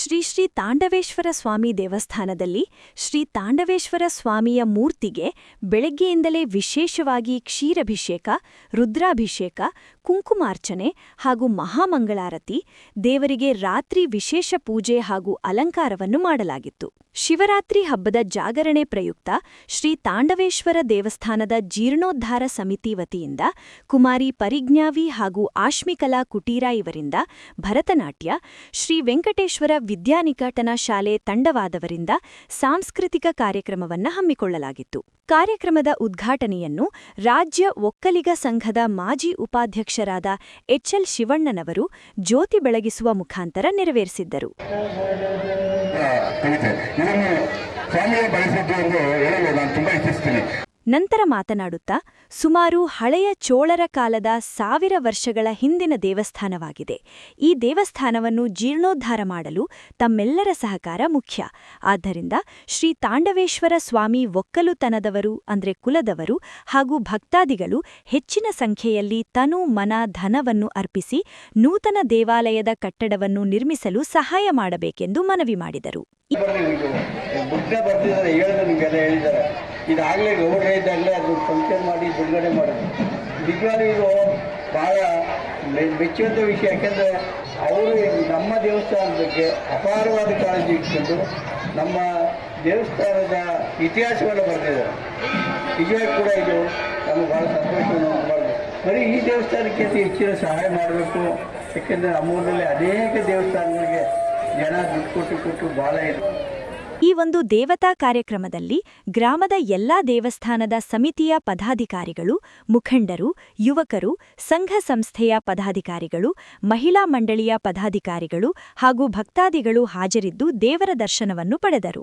ಶ್ರೀ ಶ್ರೀ ತಾಂಡವೇಶ್ವರ ಸ್ವಾಮಿ ದೇವಸ್ಥಾನದಲ್ಲಿ ಶ್ರೀ ತಾಂಡವೇಶ್ವರ ಸ್ವಾಮಿಯ ಮೂರ್ತಿಗೆ ಬೆಳಗ್ಗೆಯಿಂದಲೇ ವಿಶೇಷವಾಗಿ ಕ್ಷೀರಭಿಷೇಕ ರುದ್ರಾಭಿಷೇಕ ಕುಂಕುಮಾರ್ಚನೆ ಹಾಗೂ ಮಹಾಮಂಗಳಾರತಿ ದೇವರಿಗೆ ರಾತ್ರಿ ವಿಶೇಷ ಪೂಜೆ ಹಾಗೂ ಅಲಂಕಾರವನ್ನು ಮಾಡಲಾಗಿತ್ತು. ಶಿವರಾತ್ರಿ ಹಬ್ಬದ ಜಾಗರಣೆ ಪ್ರಯುಕ್ತ ಶ್ರೀ ತಾಂಡವೇಶ್ವರ ದೇವಸ್ಥಾನದ ಜೀರ್ಣೋದ್ಧಾರ ಸಮಿತಿ ವತಿಯಿಂದ ಕುಮಾರಿ ಪರಿಜ್ಞಾವಿ ಹಾಗೂ ಆಶ್ಮಿಕಲಾ ಕುಟೀರ ಇವರಿಂದ ಭರತನಾಟ್ಯ, ಶ್ರೀ ವೆಂಕಟೇಶ್ವರ ವಿದ್ಯಾನಿಕಟನ ಶಾಲೆ ತಂಡವಾದವರಿಂದ ಸಾಂಸ್ಕೃತಿಕ ಕಾರ್ಯಕ್ರಮವನ್ನ ಹಮ್ಮಿಕೊಳ್ಳಲಾಗಿತ್ತು. ಕಾರ್ಯಕ್ರಮದ ಉದ್ಘಾಟನೆಯನ್ನು ರಾಜ್ಯ ಒಕ್ಕಲಿಗ ಸಂಘದ ಮಾಜಿ ಉಪಾಧ್ಯಕ್ಷರಾದ ಎಚ್ಎಲ್ ಶಿವಣ್ಣನವರು ಜ್ಯೋತಿ ಬೆಳಗಿಸುವ ಮುಖಾಂತರ ನೆರವೇರಿಸಿದ್ದರು. ನಂತರ ಮಾತನಾಡುತ್ತಾ ಸುಮಾರು ಹಳೆಯ ಚೋಳರ ಕಾಲದ ಸಾವಿರ ವರ್ಷಗಳ ಹಿಂದಿನ ದೇವಸ್ಥಾನವಾಗಿದೆ. ಈ ದೇವಸ್ಥಾನವನ್ನು ಜೀರ್ಣೋದ್ಧಾರ ಮಾಡಲು ತಮ್ಮೆಲ್ಲರ ಸಹಕಾರ ಮುಖ್ಯ. ಆದ್ದರಿಂದ ಶ್ರೀ ತಾಂಡವೇಶ್ವರ ಸ್ವಾಮಿ ಒಕ್ಕಲುತನದವರು ಅಂದ್ರೆ ಕುಲದವರು ಹಾಗೂ ಭಕ್ತಾದಿಗಳು ಹೆಚ್ಚಿನ ಸಂಖ್ಯೆಯಲ್ಲಿ ತನು ಮನ ಧನವನ್ನು ಅರ್ಪಿಸಿ ನೂತನ ದೇವಾಲಯದ ಕಟ್ಟಡವನ್ನು ನಿರ್ಮಿಸಲು ಸಹಾಯ ಮಾಡಬೇಕೆಂದು ಮನವಿ ಮಾಡಿದರು. ಇದಾಗಲೇ ಗೌರವ ಇದ್ದಾಗಲೇ ಅದು ಫಂಕ್ಷನ್ ಮಾಡಿ ಬಿಡುಗಡೆ ಮಾಡೋದು. ನಿಜವಾಗ್ಲೂ ಇದು ಭಾಳ ಮೆಚ್ಚುವಂಥ ವಿಷಯ. ಯಾಕೆಂದರೆ ಅವರು ನಮ್ಮ ದೇವಸ್ಥಾನದ ಬಗ್ಗೆ ಅಪಾರವಾದ ಕಾಳಜಿ ಇಟ್ಕೊಂಡು ನಮ್ಮ ದೇವಸ್ಥಾನದ ಇತಿಹಾಸವನ್ನು ಬರೆದಿದ್ದಾರೆ. ನಿಜವಾಗಿ ಕೂಡ ಇದು ನಮಗೆ ಭಾಳ ಸಂತೋಷವನ್ನು ಮಾಡಬೇಕು ಬರೀ ಈ ದೇವಸ್ಥಾನಕ್ಕೆ ಹೆಚ್ಚಿನ ಸಹಾಯ ಮಾಡಬೇಕು. ಯಾಕೆಂದರೆ ನಮ್ಮೂರಿನಲ್ಲಿ ಅನೇಕ ದೇವಸ್ಥಾನಗಳಿಗೆ ಜನ ದುಡ್ಡು ಕೊಟ್ಟು ಕೊಟ್ಟು ಭಾಳ ಇದೆ. ಈ ಒಂದು ದೇವತಾ ಕಾರ್ಯಕ್ರಮದಲ್ಲಿ ಗ್ರಾಮದ ಎಲ್ಲಾ ದೇವಸ್ಥಾನದ ಸಮಿತಿಯ ಪದಾಧಿಕಾರಿಗಳು, ಮುಖಂಡರು, ಯುವಕರು, ಸಂಘ ಸಂಸ್ಥೆಯ ಪದಾಧಿಕಾರಿಗಳು, ಮಹಿಳಾ ಮಂಡಳಿಯ ಪದಾಧಿಕಾರಿಗಳು ಹಾಗೂ ಭಕ್ತಾದಿಗಳು ಹಾಜರಿದ್ದು ದೇವರ ದರ್ಶನವನ್ನು ಪಡೆದರು.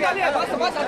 Bus bus